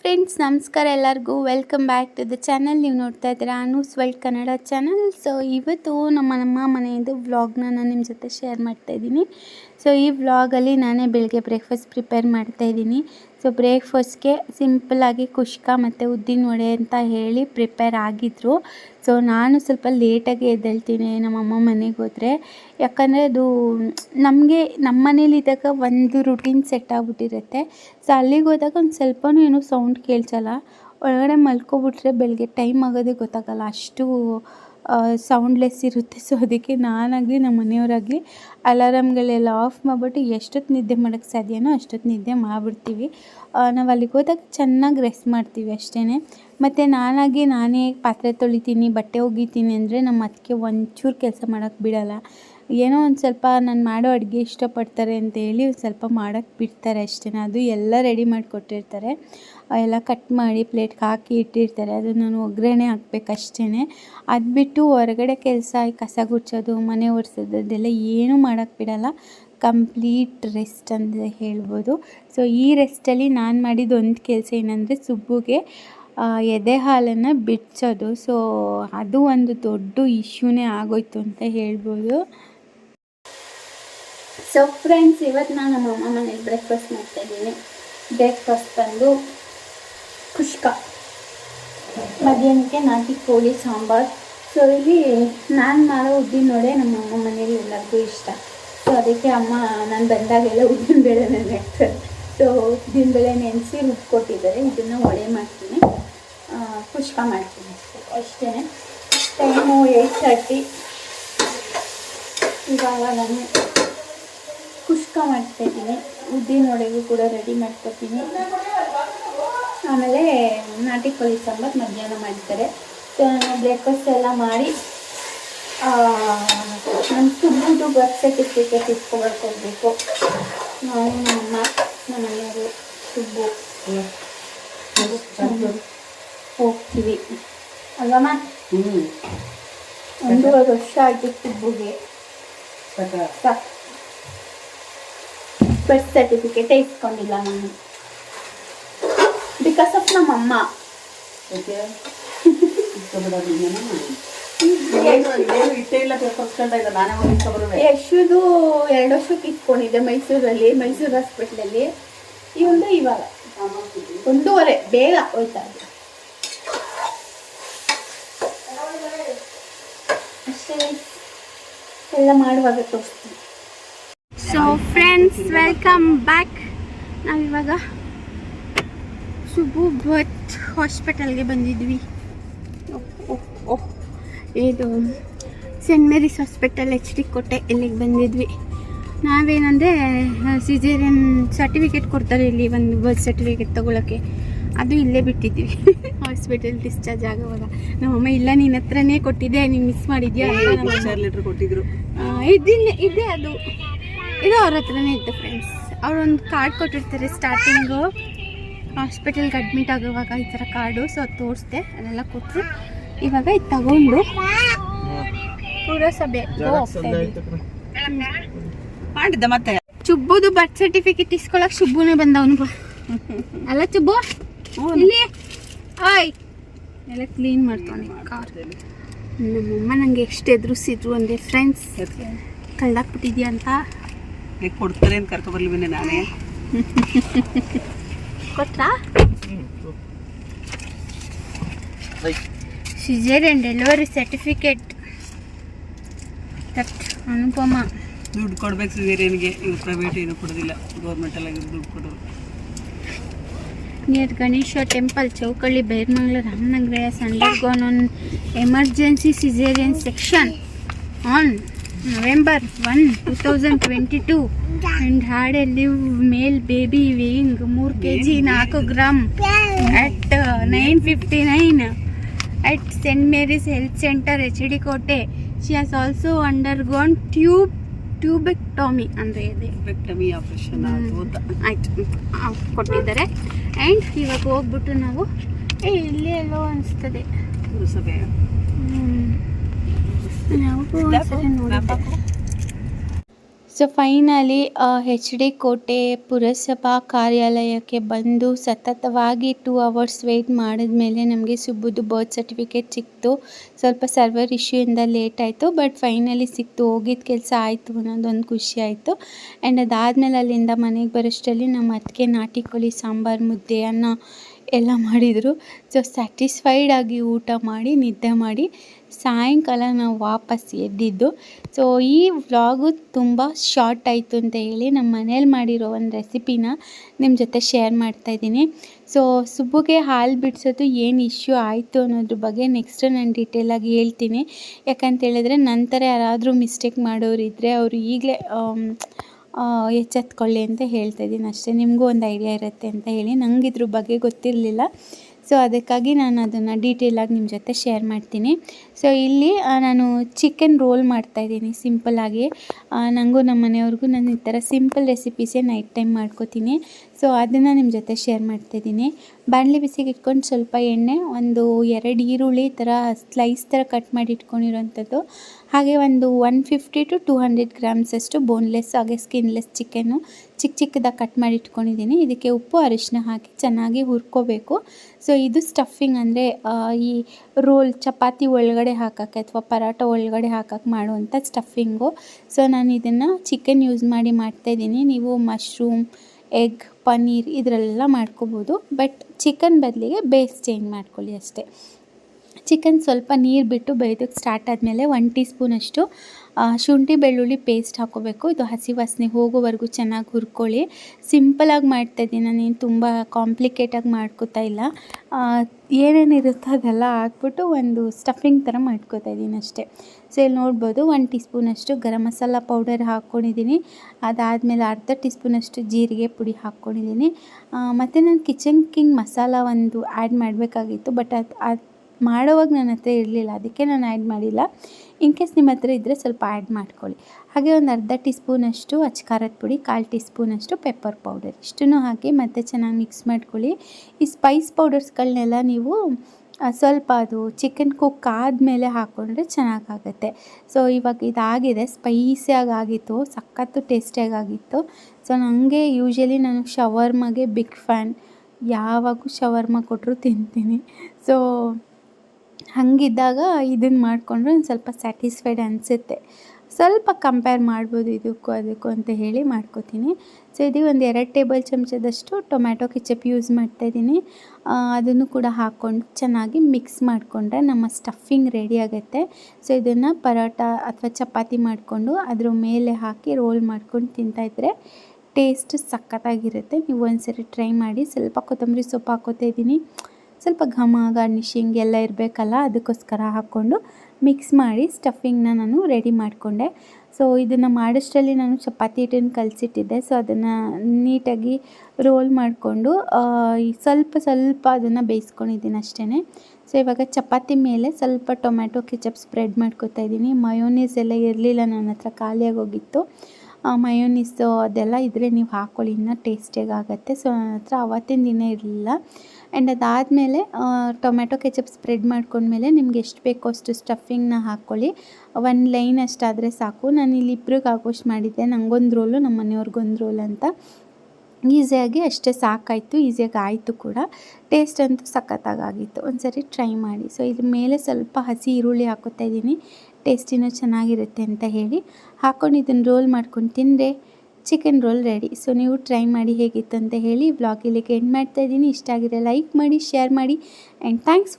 Friends ನಮಸ್ಕಾರ ಎಲ್ಲರಿಗೂ. Welcome back to the channel ನೀವು ನೋಡ್ತಾ ಇದ್ದೀರಾ Anu's world Kannada channel so ಇವತ್ತು ನಮ್ಮ ನಮ್ಮ ಮನೆಯದು ವ್ಲಾಗ್ನ ನಾನು ನಿಮ್ಮ ಜೊತೆ ಶೇರ್ ಮಾಡ್ತಾ ಇದ್ದೀನಿ. ಸೊ ಈ ವ್ಲಾಗಲ್ಲಿ ನಾನೇ ಬೆಳಗ್ಗೆ ಬ್ರೇಕ್ಫಾಸ್ಟ್ ಪ್ರಿಪೇರ್ ಮಾಡ್ತಾ ಇದ್ದೀನಿ. ಸೊ ಬ್ರೇಕ್ಫಾಸ್ಟ್ಗೆ ಸಿಂಪಲ್ಲಾಗಿ ಕುಷ್ಕ ಮತ್ತು ಉದ್ದಿನ ವಡೆ ಅಂತ ಹೇಳಿ ಪ್ರಿಪೇರ್ ಆಗಿದ್ದರು ಸೊ ನಾನು ಸ್ವಲ್ಪ ಲೇಟಾಗಿ ಎದ್ದೇಳ್ತೀನಿ ನಮ್ಮಮ್ಮ ಮನೆಗೆ ಹೋದರೆ. ಯಾಕಂದರೆ ಅದು ನಮಗೆ ನಮ್ಮ ಮನೇಲಿದ್ದಾಗ ಒಂದು ರುಟೀನ್ ಸೆಟ್ ಆಗಿಬಿಟ್ಟಿರುತ್ತೆ. ಸೊ ಅಲ್ಲಿಗೆ ಹೋದಾಗ ಒಂದು ಸ್ವಲ್ಪನೂ ಏನೂ ಸೌಂಡ್ ಕೇಳಿಸಲ್ಲ. ಒಳಗಡೆ ಮಲ್ಕೊಬಿಟ್ರೆ ಬೆಳಗ್ಗೆ ಟೈಮ್ ಆಗೋದೇ ಗೊತ್ತಾಗಲ್ಲ. ಅಷ್ಟು ಸೌಂಡ್ಲೆಸ್ ಇರುತ್ತೆ. ಸೊ ಅದಕ್ಕೆ ನಾನಾಗಲಿ ನಮ್ಮ ಮನೆಯವರಾಗಲಿ ಅಲಾರಾಮ್ಗಳೆಲ್ಲ ಆಫ್ ಮಾಡಿಬಿಟ್ಟು ಎಷ್ಟೊತ್ತು ನಿದ್ದೆ ಮಾಡೋಕ್ಕೆ ಸಾಧ್ಯನೋ ಅಷ್ಟೊತ್ತು ನಿದ್ದೆ ಮಾಡಿಬಿಡ್ತೀವಿ. ನಾವು ಅಲ್ಲಿಗೆ ಹೋದಾಗ ಚೆನ್ನಾಗಿ ರೆಸ್ಟ್ ಮಾಡ್ತೀವಿ ಅಷ್ಟೇ ಮತ್ತು ನಾನಾಗಿ ನಾನೇ ಪಾತ್ರೆ ತೊಳಿತೀನಿ, ಬಟ್ಟೆ ಒಗಿತೀನಿ ಅಂದರೆ ನಮ್ಮ ಅತ್ತಿಗೆ ಒಂಚೂರು ಕೆಲಸ ಮಾಡೋಕ್ಕೆ ಬಿಡೋಲ್ಲ. ಏನೋ ಒಂದು ಸ್ವಲ್ಪ ನಾನು ಮಾಡೋ ಅಡುಗೆ ಇಷ್ಟಪಡ್ತಾರೆ ಅಂತೇಳಿ ಸ್ವಲ್ಪ ಮಾಡೋಕ್ಕೆ ಬಿಡ್ತಾರೆ ಅಷ್ಟೇ. ಅದು ಎಲ್ಲ ರೆಡಿ ಮಾಡಿಕೊಟ್ಟಿರ್ತಾರೆ. ಎಲ್ಲ ಕಟ್ ಮಾಡಿ ಪ್ಲೇಟ್ಗೆ ಹಾಕಿ ಇಟ್ಟಿರ್ತಾರೆ. ಅದು ನಾನು ಒಗ್ಗರಣೆ ಹಾಕ್ಬೇಕಷ್ಟೇ ಅದು ಬಿಟ್ಟು ಹೊರಗಡೆ ಕೆಲಸ ಕಸ ಗುಡ್ಸೋದು, ಮನೆ ಒರೆಸೋದು, ಅದೆಲ್ಲ ಏನೂ ಮಾಡೋಕ್ಕೆ ಬಿಡಲ್ಲ. ಕಂಪ್ಲೀಟ್ ರೆಸ್ಟ್ ಅಂತ ಹೇಳ್ಬೋದು. ಸೊ ಈ ರೆಸ್ಟಲ್ಲಿ ನಾನು ಮಾಡಿದ ಒಂದು ಕೆಲಸ ಏನಂದರೆ ಸುಬ್ಬುಗೆ ಎದೆ ಹಾಲನ್ನು ಬಿಡಿಸೋದು. ಸೊ ಅದು ಒಂದು ದೊಡ್ಡ ಇಶ್ಯೂನೇ ಆಗೋಯ್ತು ಅಂತ ಹೇಳ್ಬೋದು. ಸೊ ಫ್ರೆಂಡ್ಸ್ ಇವತ್ತು ನಾನು ನಮ್ಮ ಅಮ್ಮ ಮನೇಲಿ ಬ್ರೇಕ್ಫಾಸ್ಟ್ ಮಾಡ್ತಾ ಇದ್ದೀನಿ. ಬ್ರೇಕ್ಫಾಸ್ಟ್ ಬಂದು ಕುಷ್ಕ ಮಧ್ಯಾಹ್ನಕ್ಕೆ ನಾಟಿ ಕೋಳಿ ಸಾಂಬಾರು. ಸೊ ಇಲ್ಲಿ ನಾನು ಮಾಡೋ ಉದ್ದಿನ ನೋಡೇ ನಮ್ಮ ಅಮ್ಮ ಮನೇಲಿ ಎಲ್ಲರಿಗೂ ಇಷ್ಟ. ಸೊ ಅದಕ್ಕೆ ಅಮ್ಮ, ನಾನು ಬಂದಾಗೆಲ್ಲ ಉದ್ದಿನ ಬೇಳೆ ನೆನೆಸ್ತಾರೆ ಸೊ ಉದ್ದಿನ ಬೇಳೆ ನೆನೆಸಿ ರುಬ್ಕೊಟ್ಟಿದ್ದಾರೆ ಇದನ್ನು ಒಳೆ ಮಾಡ್ತೀನಿ. ಕುಷ್ಕ ಮಾಡ್ತೀನಿ. ಅಷ್ಟೇ. ಟೈಮು ಏಯ್ಟ್ ತರ್ಟಿ ಇವಾಗ ನಾನು ಕುಷ್ಕ ಮಾಡ್ತಾಯಿದ್ದೀನಿ. ಉದ್ದಿನ ವಡೆಗೂ ಕೂಡ ರೆಡಿ ಮಾಡ್ಕೊತೀನಿ. ಆಮೇಲೆ ನಾಟಿ ಕೋಳಿ ಸಾಂಬಾರು ಮಧ್ಯಾಹ್ನ ಮಾಡ್ತಾರೆ. ಸೊ ನಾನು ಬ್ರೇಕ್ಫಾಸ್ಟ್ ಎಲ್ಲ ಮಾಡಿ ನನ್ನ ಸುಬ್ಬುದು ಬರ್ತ್ ಸರ್ಟಿಫಿಕೇಟ್ ಇಟ್ಕೊಬರ್ಕೊಳ್ಬೇಕು ನಾವು ನಮ್ಮ ನಮ್ಮ ಮನೆಯವರು ಸುಬ್ಬು ಹೋಗ್ತೀವಿ. ಅಲ್ವಮ್ಮ ಒಂದೂವರೆ ವರ್ಷ ಆಗಿತ್ತು ಸುಬ್ಬುಗೆ ಬರ್ತ್ ಸರ್ಟಿಫಿಕೇಟೇ ಇಸ್ಕೊಂಡಿಲ್ಲ ನಾನು. ಬಿಕಾಸ್ ಆಫ್ ನಮ್ಮಮ್ಮ ಯಶುದು ಎರಡು ವರ್ಷಕ್ಕೆ ಇಟ್ಕೊಂಡಿದ್ದೆ ಮೈಸೂರಲ್ಲಿ ಮೈಸೂರು ಹಾಸ್ಪಿಟ್ಲಲ್ಲಿ ಇವಂದು ಇವಾಗ. ಒಂದೂವರೆ ಬೇಗ ಹೋಯ್ತಾ ಇದೆ. ಅಷ್ಟೇ. ಎಲ್ಲ ಮಾಡುವಾಗ ತೋರಿಸ್ತೀನಿ. ಸೊ ಫ್ರೆಂಡ್ಸ್ ವೆಲ್ಕಮ್ ಬ್ಯಾಕ್ ನಾವಿವಾಗ ಶುಭು ಭಟ್ ಹಾಸ್ಪಿಟಲ್ಗೆ ಬಂದಿದ್ವಿ. ಓಹ್ ಇದು Saint Mary's hospital H D Kote ಇಲ್ಲಿಗೆ ಬಂದಿದ್ವಿ. ನಾವೇನಂದರೆ ಸಿಜೇರಿಯನ್ ಸರ್ಟಿಫಿಕೇಟ್ ಕೊಡ್ತಾರೆ ಇಲ್ಲಿ ಒಂದು ಬರ್ತ್ ಸರ್ಟಿಫಿಕೇಟ್ ತೊಗೊಳಕ್ಕೆ. ಅದು ಇಲ್ಲೇ ಬಿಟ್ಟಿದ್ವಿ. Hospital discharge ಆಗೋವಾಗ. ನಮ್ಮಮ್ಮ ಇಲ್ಲ ನಿನ್ನ ಹತ್ರನೇ ಕೊಟ್ಟಿದ್ದೆ ನೀನು ಮಿಸ್ ಮಾಡಿದ್ಯಾ? ಕೊಟ್ಟಿದ್ರು. ಇದಿಲ್ಲ ಇದೆ ಅದು. ಇದು ಅವ್ರ ಹತ್ರನೇ ಇತ್ತು ಫ್ರೆಂಡ್ಸ್ ಅವ್ರೊಂದು ಕಾರ್ಡ್ ಕೊಟ್ಟಿರ್ತಾರೆ ಸ್ಟಾರ್ಟಿಂಗು ಹಾಸ್ಪಿಟಲ್ಗೆ ಅಡ್ಮಿಟ್ ಆಗುವಾಗ ಈ ಥರ ಕಾರ್ಡು ಸೊ ಅದು ತೋರಿಸ್ದೆ. ಅದೆಲ್ಲ ಕೊಟ್ಟರು ಇವಾಗ ಇದು ತಗೊಂಡು ಪುರಸಭೆ. ಮಾಡಿದ್ದ ಮತ್ತೆ? ಚುಬ್ಬುದು ಬರ್ತ್ ಸರ್ಟಿಫಿಕೇಟ್ ಇಸ್ಕೊಳಕ್ ಶುಬ್ಬುನೇ ಬಂದವನು ಬಾ ಅಲ್ಲ ಚುಬ್ಬು? ಇಲ್ಲಿ. ಆಯ್ ಎಲ್ಲ ಕ್ಲೀನ್ ಮಾಡ್ತಾನೆ ಕಾರ್ ನಮ್ಮಮ್ಮ ನಂಗೆ ಎಷ್ಟು ಎದುರಿಸಿದ್ರು ಅಂದರೆ ಫ್ರೆಂಡ್ಸ್ ಕಳ್ದಾಕ್ಬಿಟ್ಟಿದ್ಯಾ ಅಂತ? ಈಗ ಕೊಡ್ತಾರೆ ಅಂತ ಕರ್ಕೊ ಬರ್ಲಿ ಬನ್ನಿ ನಾನೇ. ಕೊಟ್ರಾ? Caesarean delivery certificate. That Anupama. ದುಡ್ಡು ಕೊಡ್ಬೇಕು ಸಿಜೇರಿಯನ್ಗೆ ಇವ್ರು ಪ್ರೈವೇಟ್ ಏನು ಕೊಡೋದಿಲ್ಲ. ಗೌರ್ಮೆಂಟಲ್ಲಿ ದುಡ್ಡು ಕೊಡೋರು. Near Ganesha temple Chowkalli Bairmangla Ramanagara undergone on emergency caesarean section on November one two thousand twenty two and live male baby weighing ಮೂರು ಕೆ ಜಿ ನಾಲ್ಕು gram at nine fifty nine at Saint Mary's health centre H D Kote she has also undergone tube tubectomy ಅಂದರೆ ಇದೆ. Operation ಆಯ್ತು. ಕೊಟ್ಟಿದ್ದಾರೆ. And ಇವಾಗ ಹೋಗ್ಬಿಟ್ಟು ನಾವು ಏ ಇಲ್ಲಿ ಎಲ್ಲೋ ಅನಿಸ್ತದೆ. ನೋಡಿದ್ದೆ ಸೊ ಫೈನಲಿ ಹೆಚ್ ಡಿ ಕೋಟೆ ಪುರಸಭಾ ಕಾರ್ಯಾಲಯಕ್ಕೆ ಬಂದು ಸತತವಾಗಿ ಟೂ ಅವರ್ಸ್ ವೆಯ್ಟ್ ಮಾಡಿದ್ಮೇಲೆ ನಮಗೆ ಸುಬ್ಬುದು ಬರ್ತ್ ಸರ್ಟಿಫಿಕೇಟ್ ಸಿಕ್ತು. ಸ್ವಲ್ಪ ಸರ್ವರ್ ಇಶ್ಯೂಯಿಂದ ಲೇಟ್ ಆಯಿತು ಬಟ್ ಫೈನಲಿ ಸಿಕ್ತು. ಹೋಗಿದ್ದ ಕೆಲಸ ಆಯಿತು, ಅನ್ನೋದೊಂದು ಖುಷಿ ಆಯಿತು. ಆ್ಯಂಡ್ ಅದಾದಮೇಲೆ ಅಲ್ಲಿಂದ ಮನೆಗೆ ಬರೋಷ್ಟರಲ್ಲಿ ನಮ್ಮ ಅತ್ತಿಗೆ ನಾಟಿ ಕೋಳಿ ಸಾಂಬಾರು ಮುದ್ದೆ ಅನ್ನ ಎಲ್ಲ ಮಾಡಿದರು. ಸೊ ಸ್ಯಾಟಿಸ್ಫೈಡ್ ಆಗಿ ಊಟ ಮಾಡಿ, ನಿದ್ದೆ ಮಾಡಿ ಸಾಯಂಕಾಲ ನಾವು ವಾಪಸ್ ಎದ್ದಿದ್ದು. ಸೊ ಈ ವ್ಲಾಗು ತುಂಬ ಶಾರ್ಟ್ ಆಯಿತು ಅಂತ ಹೇಳಿ ನಮ್ಮ ಮನೇಲಿ ಮಾಡಿರೋ ಒಂದು ರೆಸಿಪಿನ ನಿಮ್ಮ ಜೊತೆ ಶೇರ್ ಮಾಡ್ತಾಯಿದ್ದೀನಿ ಸೊ ಸುಬ್ಬುಗೆ ಹಾಲು ಬಿಡಿಸೋದು ಏನು ಇಶ್ಯೂ ಆಯಿತು ಅನ್ನೋದ್ರ ಬಗ್ಗೆ ನೆಕ್ಸ್ಟ್ ನಾನು ಡೀಟೇಲಾಗಿ ಹೇಳ್ತೀನಿ. ಯಾಕಂತ ಹೇಳಿದ್ರೆ ನಂತರ ಯಾರಾದರೂ ಮಿಸ್ಟೇಕ್ ಮಾಡೋರಿದ್ದರೆ ಅವರು ಈಗಲೇ ಎಚ್ಚೆತ್ಕೊಳ್ಳಿ ಅಂತ ಹೇಳ್ತಾ ಇದ್ದೀನಿ. ಅಷ್ಟೇ, ನಿಮಗೂ ಒಂದು ಐಡಿಯಾ ಇರುತ್ತೆ ಅಂತ ಹೇಳಿ. ನಂಗೆ ಇದ್ರ ಬಗ್ಗೆ ಗೊತ್ತಿರಲಿಲ್ಲ. ಸೊ ಅದಕ್ಕಾಗಿ ನಾನು ಅದನ್ನು ಡೀಟೇಲಾಗಿ ನಿಮ್ಮ ಜೊತೆ ಶೇರ್ ಮಾಡ್ತೀನಿ. ಸೊ ಇಲ್ಲಿ ನಾನು ಚಿಕನ್ ರೋಲ್ ಮಾಡ್ತಾಯಿದ್ದೀನಿ ಸಿಂಪಲ್ಲಾಗಿ ನನಗೂ ನಮ್ಮ ಮನೆಯವ್ರಿಗೂ ನಾನು ಈ ಥರ ಸಿಂಪಲ್ ರೆಸಿಪೀಸೇ ನೈಟ್ ಟೈಮ್ ಮಾಡ್ಕೋತೀನಿ. ಸೊ ಅದನ್ನು ನಿಮ್ಮ ಜೊತೆ ಶೇರ್ ಮಾಡ್ತಾಯಿದ್ದೀನಿ ಬಾಣಲೆ ಬಿಸಿಗೆ ಇಟ್ಕೊಂಡು ಸ್ವಲ್ಪ ಎಣ್ಣೆ, ಒಂದು ಎರಡು ಈರುಳ್ಳಿ ಥರ ಸ್ಲೈಸ್ ಥರ ಕಟ್ ಮಾಡಿ ಇಟ್ಕೊಂಡಿರೋಂಥದ್ದು. ಹಾಗೆ ಒಂದು one fifty to two hundred ಗ್ರಾಮ್ಸಷ್ಟು boneless ಹಾಗೆ ಸ್ಕಿನ್ಲೆಸ್ ಚಿಕನ್ನು ಚಿಕ್ಕ ಚಿಕ್ಕದಾಗಿ ಕಟ್ ಮಾಡಿ ಇಟ್ಕೊಂಡಿದ್ದೀನಿ. ಇದಕ್ಕೆ ಉಪ್ಪು, ಅರಿಶಿನ ಹಾಕಿ ಚೆನ್ನಾಗಿ ಹುರ್ಕೋಬೇಕು. ಸೊ ಇದು ಸ್ಟಫಿಂಗ್ ಅಂದರೆ ಈ ರೋಲ್ ಚಪಾತಿ ಒಳಗಡೆ ಹಾಕೋಕ್ಕೆ ಅಥವಾ ಪರಾಟ ಒಳಗಡೆ ಹಾಕೋಕ್ಕೆ ಮಾಡುವಂಥ ಸ್ಟಫಿಂಗು ಸೊ ನಾನು ಇದನ್ನು ಚಿಕನ್ ಯೂಸ್ ಮಾಡಿ ಮಾಡ್ತಾಯಿದ್ದೀನಿ ನೀವು ಮಶ್ರೂಮ್ ಎಗ್ ಪನ್ನೀರ್ ಇದರಲ್ಲೆಲ್ಲ ಮಾಡ್ಕೋಬೋದು. ಬಟ್ ಚಿಕನ್ ಬದಲಿಗೆ ಬೇಸ್ ಚೇಂಜ್ ಮಾಡ್ಕೊಳ್ಳಿ ಅಷ್ಟೇ. ಚಿಕನ್ ಸ್ವಲ್ಪ ನೀರು ಬಿಟ್ಟು ಬೇಯೋದಕ್ಕೆ ಸ್ಟಾರ್ಟ್ ಆದಮೇಲೆ ಒನ್ ಟೀ ಸ್ಪೂನಷ್ಟು ಶುಂಠಿ ಬೆಳ್ಳುಳ್ಳಿ ಪೇಸ್ಟ್ ಹಾಕೋಬೇಕು. ಇದು ಹಸಿ ವಾಸನೆ ಹೋಗೋವರೆಗೂ ಚೆನ್ನಾಗಿ ಹುರ್ಕೊಳ್ಳಿ. ಸಿಂಪಲಾಗಿ ಮಾಡ್ತಾಯಿದ್ದೀನಿ ನಾನೇನು ತುಂಬ ಕಾಂಪ್ಲಿಕೇಟಾಗಿ ಮಾಡ್ಕೋತಾ ಇಲ್ಲ. ಏನೇನಿರುತ್ತೋ ಅದೆಲ್ಲ ಹಾಕ್ಬಿಟ್ಟು ಒಂದು ಸ್ಟಫಿಂಗ್ ಥರ ಮಾಡ್ಕೋತಾ ಇದ್ದೀನಿ ಅಷ್ಟೇ. ಸೊ ಇಲ್ಲಿ ನೋಡ್ಬೋದು ಒನ್ ಟೀ ಸ್ಪೂನಷ್ಟು ಗರಂ ಮಸಾಲ ಪೌಡರ್ ಹಾಕ್ಕೊಂಡಿದ್ದೀನಿ ಅದಾದಮೇಲೆ ಅರ್ಧ ಟೀ ಸ್ಪೂನಷ್ಟು ಜೀರಿಗೆ ಪುಡಿ ಹಾಕ್ಕೊಂಡಿದ್ದೀನಿ ಮತ್ತು ನಾನು ಕಿಚನ್ ಕಿಂಗ್ ಮಸಾಲ ಒಂದು ಆ್ಯಡ್ ಮಾಡಬೇಕಾಗಿತ್ತು ಬಟ್ ಅದು ಅದು ಮಾಡೋವಾಗ ನನ್ನ ಹತ್ರ ಇರಲಿಲ್ಲ, ಅದಕ್ಕೆ ನಾನು ಆ್ಯಡ್ ಮಾಡಿಲ್ಲ. ಇನ್ ಕೇಸ್ ನಿಮ್ಮ ಹತ್ರ ಇದ್ದರೆ ಸ್ವಲ್ಪ ಆ್ಯಡ್ ಮಾಡ್ಕೊಳ್ಳಿ. ಹಾಗೆ ಒಂದು ಅರ್ಧ ಟೀ ಸ್ಪೂನಷ್ಟು ಅಚ್ಕಾರದ ಪುಡಿ, ಕಾಲು ಟೀ ಸ್ಪೂನಷ್ಟು ಪೆಪ್ಪರ್ ಪೌಡರ್ ಇಷ್ಟನ್ನು ಹಾಕಿ ಮತ್ತೆ ಚೆನ್ನಾಗಿ ಮಿಕ್ಸ್ ಮಾಡ್ಕೊಳ್ಳಿ. ಈ ಸ್ಪೈಸ್ ಪೌಡರ್ಸ್ಗಳನ್ನೆಲ್ಲ ನೀವು ಸ್ವಲ್ಪ ಅದು ಚಿಕನ್ ಕುಕ್ ಆದಮೇಲೆ ಹಾಕ್ಕೊಂಡ್ರೆ ಚೆನ್ನಾಗಾಗತ್ತೆ. ಸೊ ಇವಾಗ ಇದಾಗಿದೆ ಸ್ಪೈಸಿಯಾಗಿ ಆಗಿತ್ತು, ಸಖತ್ತು ಟೇಸ್ಟಿಯಾಗಿ ಆಗಿತ್ತು. ಸೊ ನನಗೆ ಯೂಶ್ವಲಿ ನಾನು ಶವರ್ಮಗೆ ಬಿಗ್ ಫ್ಯಾನ್ ಯಾವಾಗೂ ಶವರ್ಮ ಕೊಟ್ಟರು ತಿಂತೀನಿ. ಸೊ ಹಾಗಿದ್ದಾಗ ಇದನ್ನು ಮಾಡಿಕೊಂಡ್ರೆ ಒಂದು ಸ್ವಲ್ಪ ಸ್ಯಾಟಿಸ್ಫೈಡ್ ಅನಿಸುತ್ತೆ. ಸ್ವಲ್ಪ ಕಂಪೇರ್ ಮಾಡ್ಬೋದು ಇದಕ್ಕೂ ಅದಕ್ಕೂ ಅಂತ ಹೇಳಿ ಮಾಡ್ಕೋತೀನಿ. ಸೊ ಇದೀಗ ಒಂದು ಎರಡು ಟೇಬಲ್ ಚಮಚದಷ್ಟು ಟೊಮ್ಯಾಟೊ ಕೆಚಪ್ ಯೂಸ್ ಮಾಡ್ತಾಯಿದ್ದೀನಿ. ಅದನ್ನು ಕೂಡ ಹಾಕ್ಕೊಂಡು ಚೆನ್ನಾಗಿ ಮಿಕ್ಸ್ ಮಾಡಿಕೊಂಡ್ರೆ ನಮ್ಮ ಸ್ಟಫಿಂಗ್ ರೆಡಿ ಆಗುತ್ತೆ. ಸೊ ಇದನ್ನು ಪರೋಟ ಅಥವಾ ಚಪಾತಿ ಮಾಡಿಕೊಂಡು ಅದ್ರ ಮೇಲೆ ಹಾಕಿ ರೋಲ್ ಮಾಡ್ಕೊಂಡು ತಿಂತಾಯಿದ್ರೆ ಟೇಸ್ಟ್ ಸಖತ್ತಾಗಿರುತ್ತೆ. ನೀವು ಒಂದ್ಸರಿ ಟ್ರೈ ಮಾಡಿ ಸ್ವಲ್ಪ ಕೊತ್ತಂಬರಿ ಸೊಪ್ಪು ಹಾಕೋತಾ ಸ್ವಲ್ಪ ಘಮ ಗಾರ್ನಿಶಿಂಗ್ ಎಲ್ಲ ಇರಬೇಕಲ್ಲ, ಅದಕ್ಕೋಸ್ಕರ ಹಾಕ್ಕೊಂಡು ಮಿಕ್ಸ್ ಮಾಡಿ ಸ್ಟಫಿಂಗ್ನ ನಾನು ರೆಡಿ ಮಾಡಿಕೊಂಡೆ. ಸೊ ಇದನ್ನು ಮಾಡೋಷ್ಟರಲ್ಲಿ ನಾನು ಚಪಾತಿ ಹಿಟ್ಟನ್ನು ಕಲಸಿಟ್ಟಿದ್ದೆ. ಸೊ ಅದನ್ನು ನೀಟಾಗಿ ರೋಲ್ ಮಾಡಿಕೊಂಡು ಸ್ವಲ್ಪ ಸ್ವಲ್ಪ ಅದನ್ನು ಬೇಯಿಸ್ಕೊಂಡಿದ್ದೀನಿ ಅಷ್ಟೇ ಸೊ ಇವಾಗ ಚಪಾತಿ ಮೇಲೆ ಸ್ವಲ್ಪ ಟೊಮ್ಯಾಟೊ ಕೆಚಪ್ ಸ್ಪ್ರೆಡ್ ಮಾಡ್ಕೊತಾ ಇದ್ದೀನಿ. ಮಯೋನೀಸ್ ಎಲ್ಲ ಇರಲಿಲ್ಲ ನನ್ನ ಹತ್ರ ಖಾಲಿಯಾಗಿ ಹೋಗಿತ್ತು. ಮಯೋನೀಸು ಅದೆಲ್ಲ ಇದ್ದರೆ ನೀವು ಹಾಕ್ಕೊಳ್ಳಿ ಇನ್ನೂ ಟೇಸ್ಟಿಯಾಗಿ ಆಗುತ್ತೆ. ಸೊ ನನ್ನ ಹತ್ರ ಅವತ್ತಿನ ದಿನ ಇರಲಿಲ್ಲ. ಆ್ಯಂಡ್ ಅದಾದಮೇಲೆ ಟೊಮೆಟೊ ಕೆಚಪ್ ಸ್ಪ್ರೆಡ್ ಮಾಡ್ಕೊಂಡ್ಮೇಲೆ ನಿಮ್ಗೆ ಎಷ್ಟು ಬೇಕೋ ಅಷ್ಟು ಸ್ಟಫಿಂಗ್ನ ಹಾಕ್ಕೊಳ್ಳಿ ಒಂದು ಲೈನ್ ಅಷ್ಟಾದರೆ ಸಾಕು. ನಾನು ಇಲ್ಲಿ ಇಬ್ರಿಗೆ ಆಗೋಷ್ಟು ಮಾಡಿದ್ದೆ. ನನಗೊಂದು ರೋಲು ನಮ್ಮ ಮನೆಯವ್ರಿಗೊಂದು ರೋಲ್ ಅಂತ. ಈಸಿಯಾಗಿ ಅಷ್ಟೇ ಸಾಕಾಯಿತು. ಈಸಿಯಾಗಿ ಆಯಿತು ಕೂಡ. ಟೇಸ್ಟ್ ಅಂತೂ ಸಖತ್ತಾಗಿತ್ತು ಒಂದು ಸರಿ ಟ್ರೈ ಮಾಡಿ. ಸೊ ಇದ್ರ ಮೇಲೆ ಸ್ವಲ್ಪ ಹಸಿ ಈರುಳ್ಳಿ ಹಾಕೋತಾ ಇದ್ದೀನಿ. ಟೇಸ್ಟಿನೂ ಚೆನ್ನಾಗಿರುತ್ತೆ ಅಂತ ಹೇಳಿ ಹಾಕ್ಕೊಂಡು ಇದನ್ನು ರೋಲ್ ಮಾಡ್ಕೊಂಡು ತಿಂದರೆ ಚಿಕನ್ ರೋಲ್ ರೆಡಿ ಸೊ ನೀವು ಟ್ರೈ ಮಾಡಿ ಹೇಗಿತ್ತು ಅಂತ ಹೇಳಿ ಬ್ಲಾಗ್ ಇಲ್ಲಿಗೆ ಎಂಡ್ ಮಾಡ್ತಾ ಇದ್ದೀನಿ. ಇಷ್ಟ ಆಗಿದೆ ಲೈಕ್ ಮಾಡಿ ಶೇರ್ ಮಾಡಿ ಆ್ಯಂಡ್ ಥ್ಯಾಂಕ್ಸ್ ಫಾರ್